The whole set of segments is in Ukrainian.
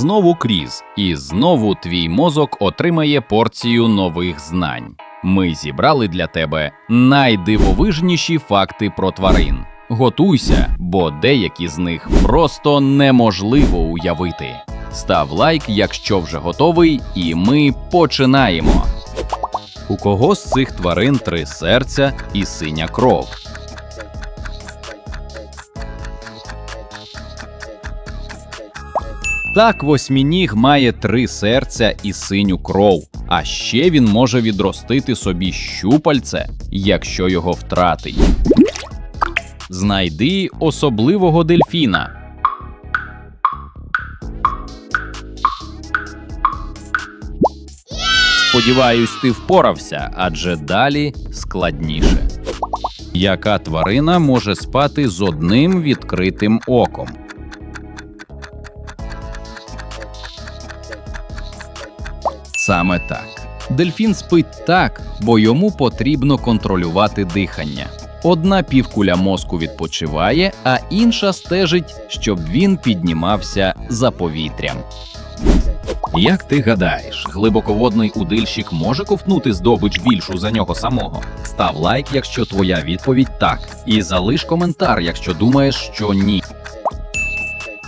Знову кріз, і знову твій мозок отримає порцію нових знань. Ми зібрали для тебе найдивовижніші факти про тварин. Готуйся, бо деякі з них просто неможливо уявити. Став лайк, якщо вже готовий, і ми починаємо. У кого з цих тварин три серця і синя кров? Так, восьмініг має три серця і синю кров, а ще він може відростити собі щупальце, якщо його втратить. Знайди особливого дельфіна. Сподіваюсь, ти впорався, адже далі складніше. Яка тварина може спати з одним відкритим оком? Саме так. Дельфін спить так, бо йому потрібно контролювати дихання. Одна півкуля мозку відпочиває, а інша стежить, щоб він піднімався за повітрям. Як ти гадаєш, глибоководний удильщик може ковтнути здобич більшу за нього самого? Став лайк, якщо твоя відповідь так, і залиш коментар, якщо думаєш, що ні.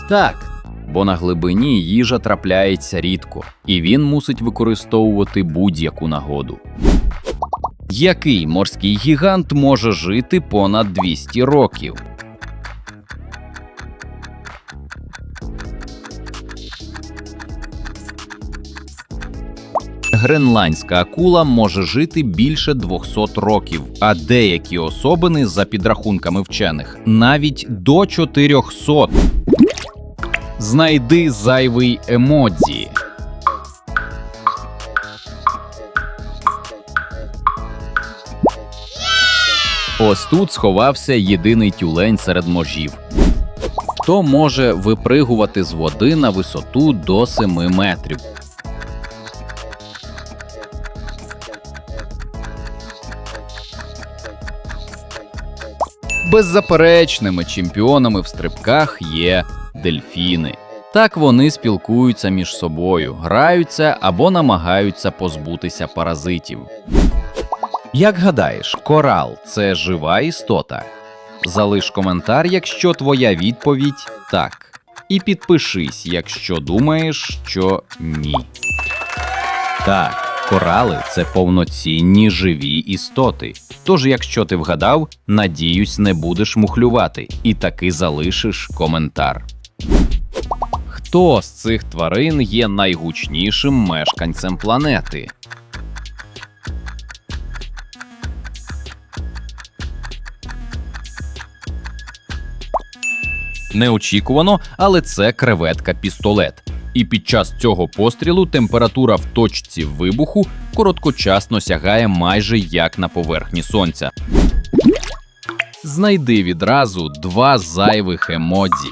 Так, бо на глибині їжа трапляється рідко, і він мусить використовувати будь-яку нагоду. Який морський гігант може жити понад 200 років? Гренландська акула може жити більше 200 років, а деякі особини, за підрахунками вчених, навіть до 400. Знайди зайвий емодзі. Ось тут сховався єдиний тюлень серед можів. Хто може випригувати з води на висоту до 7 метрів? Беззаперечними чемпіонами в стрибках є дельфіни. Так вони спілкуються між собою, граються або намагаються позбутися паразитів. Як гадаєш, корал це жива істота? Залиш коментар, якщо твоя відповідь так. І підпишись, якщо думаєш, що ні. Так, корали це повноцінні живі істоти. Тож, якщо ти вгадав, надіюсь, не будеш мухлювати і таки залишиш коментар. Хто з цих тварин є найгучнішим мешканцем планети? Неочікувано, але це креветка пістолет. І під час цього пострілу температура в точці вибуху короткочасно сягає майже як на поверхні сонця. Знайди відразу два зайвих емодзі.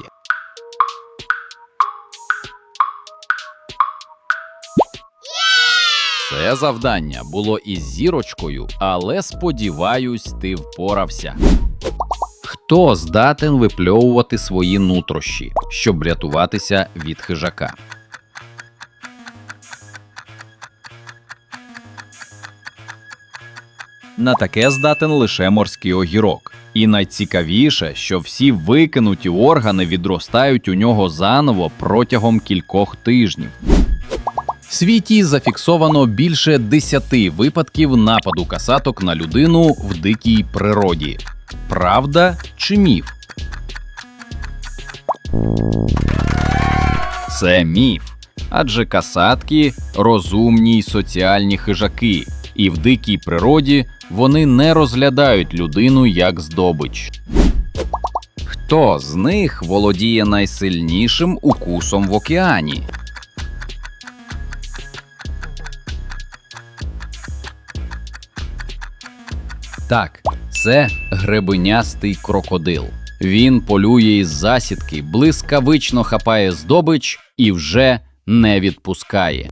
Це завдання було із зірочкою, але сподіваюсь, ти впорався. Хто здатен випльовувати свої нутрощі, щоб рятуватися від хижака? На таке здатен лише морський огірок. І найцікавіше, що всі викинуті органи відростають у нього заново протягом кількох тижнів. В світі зафіксовано більше 10 випадків нападу касаток на людину в дикій природі. Правда чи міф? Це міф. Адже касатки розумні й соціальні хижаки, і в дикій природі вони не розглядають людину як здобич. Хто з них володіє найсильнішим укусом в океані? Так, це гребенястий крокодил. Він полює із засідки, блискавично хапає здобич і вже не відпускає.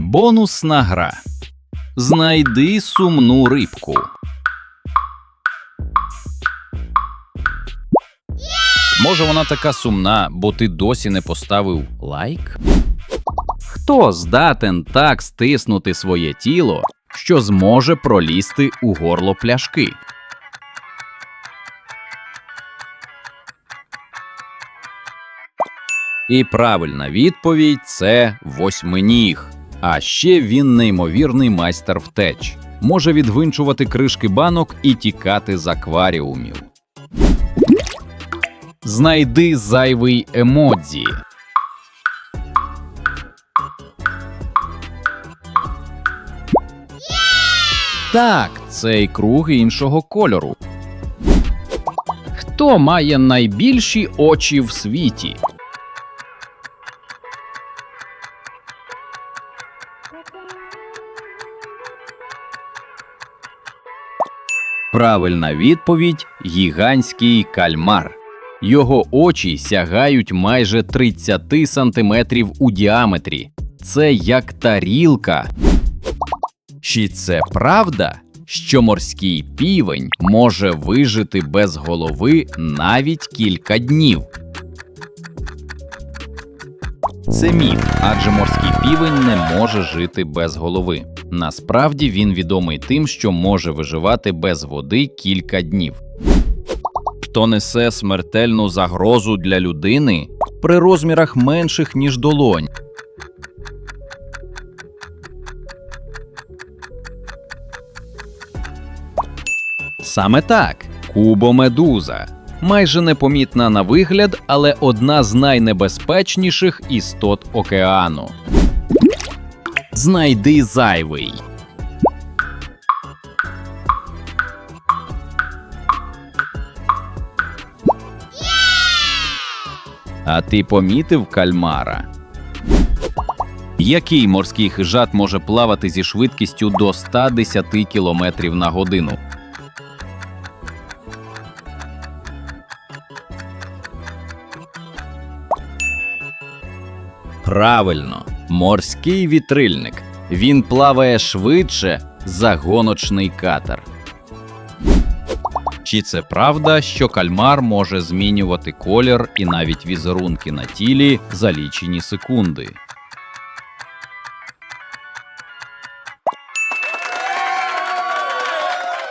Бонусна гра. Знайди сумну рибку. Може, вона така сумна, бо ти досі не поставив лайк? Хто здатен так стиснути своє тіло, що зможе пролізти у горло пляшки? І правильна відповідь це восьминіг. А ще він неймовірний майстер втеч. Може відвинчувати кришки банок і тікати з акваріумів. Знайди зайвий емодзі. Так, цей круг іншого кольору. Хто має найбільші очі в світі? Правильна відповідь гігантський кальмар. Його очі сягають майже 30 сантиметрів у діаметрі. Це як тарілка. Чи це правда, що морський півень може вижити без голови навіть кілька днів? Це міф, адже морський півень не може жити без голови. Насправді він відомий тим, що може виживати без води кілька днів. Хто несе смертельну загрозу для людини при розмірах менших, ніж долонь. Саме так, кубомедуза. Майже непомітна на вигляд, але одна з найнебезпечніших істот океану. Знайди зайвий. А ти помітив кальмара? Який морський хижак може плавати зі швидкістю до 110 км на годину? Правильно, морський вітрильник. Він плаває швидше за гоночний катер. Чи це правда, що кальмар може змінювати колір і навіть візерунки на тілі за лічені секунди?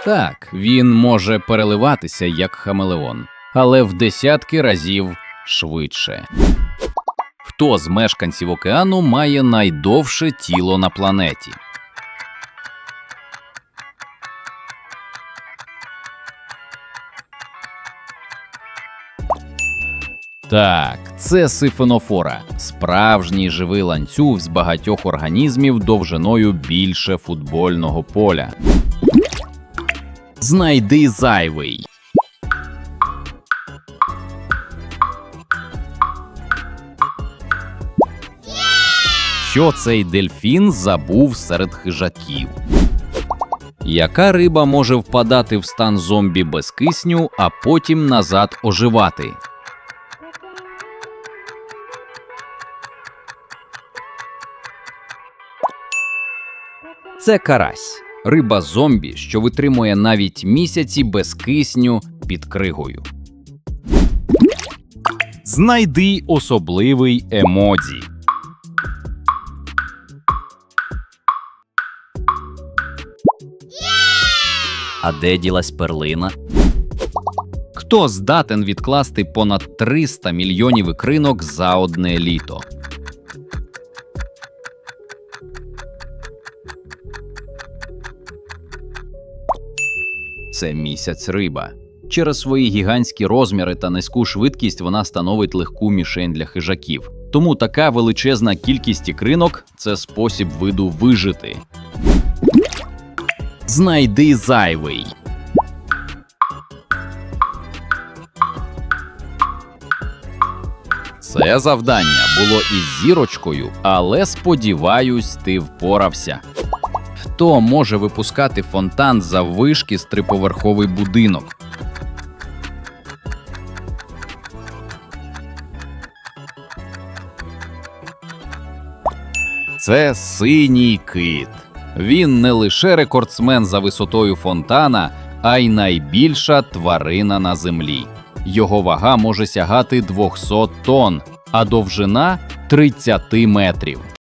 Так, він може переливатися як хамелеон, але в десятки разів швидше. Хто з мешканців океану має найдовше тіло на планеті? Так, це сифенофора, справжній живий ланцюг з багатьох організмів довжиною більше футбольного поля. Знайди зайвий. Що цей дельфін забув серед хижаків? Яка риба може впадати в стан зомбі без кисню, а потім назад оживати? Це карась, риба зомбі, що витримує навіть місяці без кисню під кригою. Знайди особливий емодзі. А де ділась перлина? Хто здатен відкласти понад 300 мільйонів ікринок за одне літо? Це місяць риба. Через свої гігантські розміри та низьку швидкість вона становить легку мішень для хижаків. Тому така величезна кількість ікринок це спосіб виду вижити. Знайди зайвий. Це завдання було із зірочкою, але сподіваюсь, ти впорався. Хто може випускати фонтан за вишки з триповерховий будинок? Це синій кит. Він не лише рекордсмен за висотою фонтана, а й найбільша тварина на землі. Його вага може сягати 200 тонн, а довжина 30 метрів.